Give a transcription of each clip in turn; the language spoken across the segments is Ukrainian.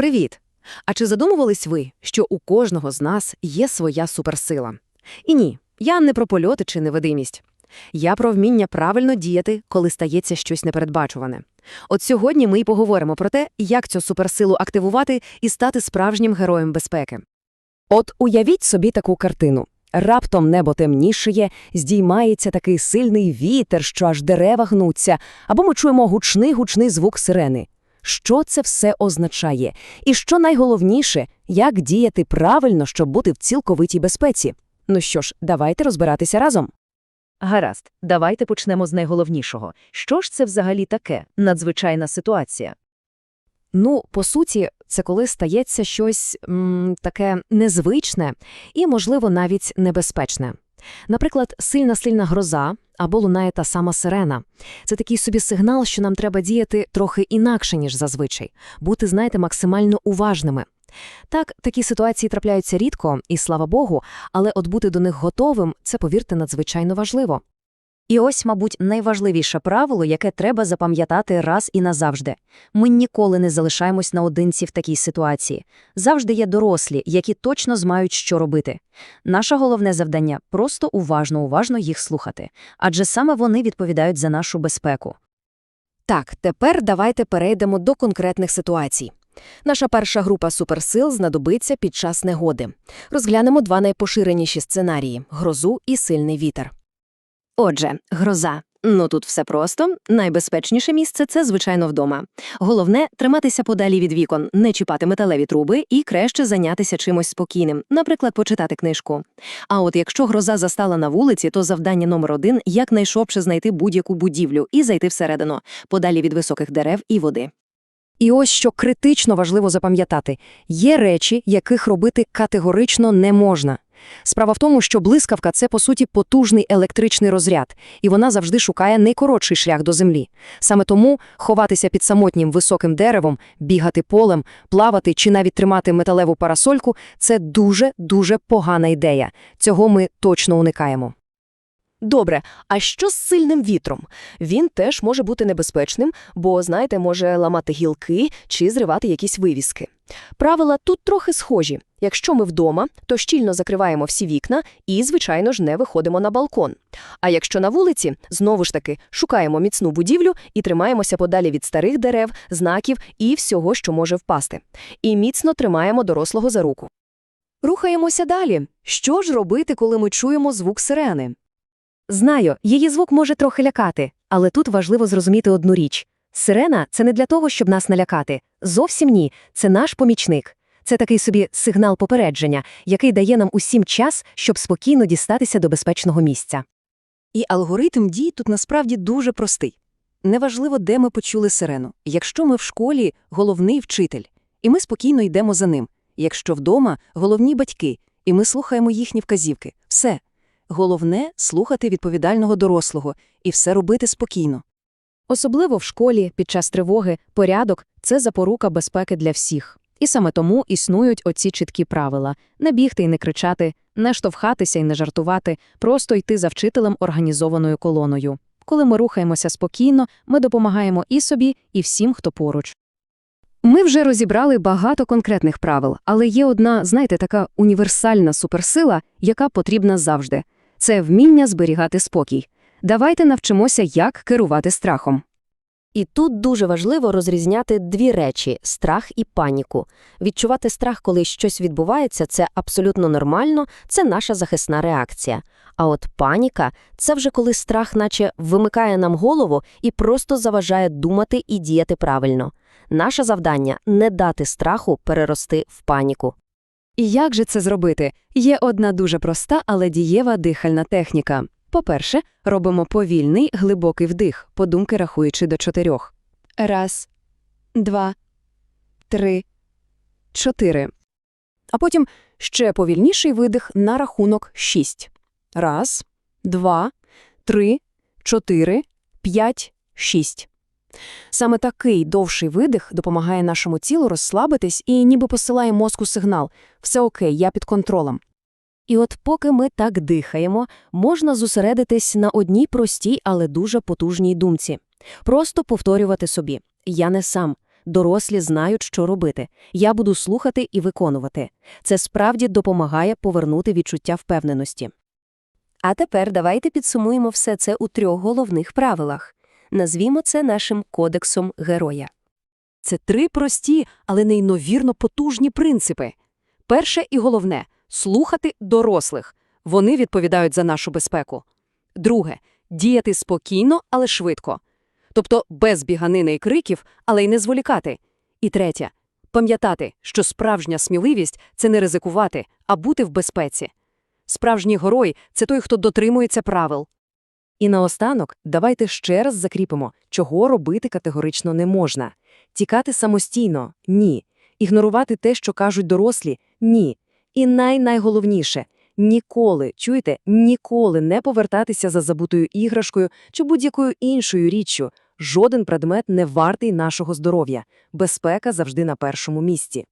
Привіт! А чи задумувались ви, що у кожного з нас є своя суперсила? І ні, я не про польоти чи невидимість. Я про вміння правильно діяти, коли стається щось непередбачуване. От сьогодні ми й поговоримо про те, як цю суперсилу активувати і стати справжнім героєм безпеки. От уявіть собі таку картину. Раптом небо темнішає, здіймається такий сильний вітер, що аж дерева гнуться, або ми чуємо гучний-гучний звук сирени. Що це все означає? І що найголовніше, як діяти правильно, щоб бути в цілковитій безпеці? Ну що ж, давайте розбиратися разом. Гаразд, давайте почнемо з найголовнішого. Що ж це взагалі таке надзвичайна ситуація? Ну, по суті, це коли стається щось м, таке незвичне і, можливо, навіть небезпечне. Наприклад, сильна-сильна гроза або лунає та сама сирена. Це такий собі сигнал, що нам треба діяти трохи інакше, ніж зазвичай, бути, знаєте, максимально уважними. Так, такі ситуації трапляються рідко, і слава Богу, але от бути до них готовим – це, повірте, надзвичайно важливо. І ось, мабуть, найважливіше правило, яке треба запам'ятати раз і назавжди. Ми ніколи не залишаємось наодинці в такій ситуації. Завжди є дорослі, які точно знають, що робити. Наше головне завдання – просто уважно-уважно їх слухати, адже саме вони відповідають за нашу безпеку. Так, тепер давайте перейдемо до конкретних ситуацій. Наша перша група суперсил знадобиться під час негоди. Розглянемо два найпоширеніші сценарії – грозу і сильний вітер. Отже, гроза. Ну тут все просто. Найбезпечніше місце це, звичайно, вдома. Головне триматися подалі від вікон, не чіпати металеві труби і краще зайнятися чимось спокійним, наприклад, почитати книжку. А от якщо гроза застала на вулиці, то завдання номер один якнайшвидше знайти будь-яку будівлю і зайти всередину, подалі від високих дерев і води. І ось що критично важливо запам'ятати – є речі, яких робити категорично не можна. Справа в тому, що блискавка – це, по суті, потужний електричний розряд, і вона завжди шукає найкоротший шлях до землі. Саме тому ховатися під самотнім високим деревом, бігати полем, плавати чи навіть тримати металеву парасольку – це дуже-дуже погана ідея. Цього ми точно уникаємо. Добре, а що з сильним вітром? Він теж може бути небезпечним, бо, знаєте, може ламати гілки чи зривати якісь вивіски. Правила тут трохи схожі. Якщо ми вдома, то щільно закриваємо всі вікна і, звичайно ж, не виходимо на балкон. А якщо на вулиці, знову ж таки, шукаємо міцну будівлю і тримаємося подалі від старих дерев, знаків і всього, що може впасти. І міцно тримаємо дорослого за руку. Рухаємося далі. Що ж робити, коли ми чуємо звук сирени? Знаю, її звук може трохи лякати, але тут важливо зрозуміти одну річ. Сирена – це не для того, щоб нас налякати. Зовсім ні, це наш помічник. Це такий собі сигнал попередження, який дає нам усім час, щоб спокійно дістатися до безпечного місця. І алгоритм дій тут насправді дуже простий. Неважливо, де ми почули сирену. Якщо ми в школі – головний вчитель, і ми спокійно йдемо за ним. Якщо вдома – головні батьки, і ми слухаємо їхні вказівки. Все. Головне – слухати відповідального дорослого і все робити спокійно. Особливо в школі, під час тривоги, порядок – це запорука безпеки для всіх. І саме тому існують оці чіткі правила – не бігти і не кричати, не штовхатися і не жартувати, просто йти за вчителем організованою колоною. Коли ми рухаємося спокійно, ми допомагаємо і собі, і всім, хто поруч. Ми вже розібрали багато конкретних правил, але є одна, знаєте, така універсальна суперсила, яка потрібна завжди – це вміння зберігати спокій. Давайте навчимося, як керувати страхом. І тут дуже важливо розрізняти дві речі – страх і паніку. Відчувати страх, коли щось відбувається, це абсолютно нормально, це наша захисна реакція. А от паніка – це вже коли страх наче вимикає нам голову і просто заважає думати і діяти правильно. Наше завдання – не дати страху перерости в паніку. І як же це зробити? Є одна дуже проста, але дієва дихальна техніка. По-перше, робимо повільний, глибокий вдих, подумки рахуючи до чотирьох. Раз, два, три, чотири. А потім ще повільніший видих на рахунок шість. Раз, два, три, чотири, п'ять, шість. Саме такий довший видих допомагає нашому тілу розслабитись і ніби посилає мозку сигнал «все окей, я під контролем». І от поки ми так дихаємо, можна зосередитись на одній простій, але дуже потужній думці. Просто повторювати собі «я не сам», Дорослі знають, що робити. Я буду слухати і виконувати. Це справді допомагає повернути відчуття впевненості. А тепер давайте підсумуємо все це у трьох головних правилах. Назвімо це нашим кодексом героя. Це три прості, але неймовірно потужні принципи. Перше і головне – слухати дорослих. Вони відповідають за нашу безпеку. Друге – діяти спокійно, але швидко. Тобто без біганини і криків, але й не зволікати. І третє – пам'ятати, що справжня сміливість – це не ризикувати, а бути в безпеці. Справжній герой – це той, хто дотримується правил. І наостанок давайте ще раз закріпимо, чого робити категорично не можна. Тікати самостійно – ні. Ігнорувати те, що кажуть дорослі – ні. І най-найголовніше – ніколи, чуєте, ніколи не повертатися за забутою іграшкою чи будь-якою іншою річчю. Жоден предмет не вартий нашого здоров'я. Безпека завжди на першому місці.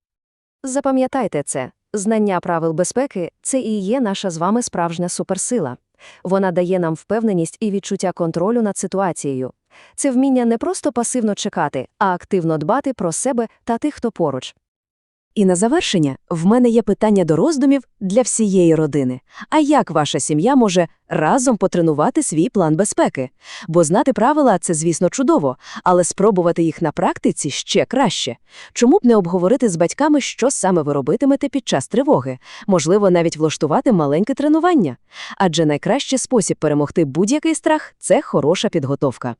Запам'ятайте це. Знання правил безпеки – це і є наша з вами справжня суперсила. Вона дає нам впевненість і відчуття контролю над ситуацією. Це вміння не просто пасивно чекати, а активно дбати про себе та тих, хто поруч. І на завершення в мене є питання до роздумів для всієї родини. А як ваша сім'я може разом потренувати свій план безпеки? Бо знати правила це, звісно, чудово, але спробувати їх на практиці ще краще. Чому б не обговорити з батьками, що саме ви робитимете під час тривоги? Можливо, навіть влаштувати маленьке тренування. Адже найкращий спосіб перемогти будь-який страх це хороша підготовка.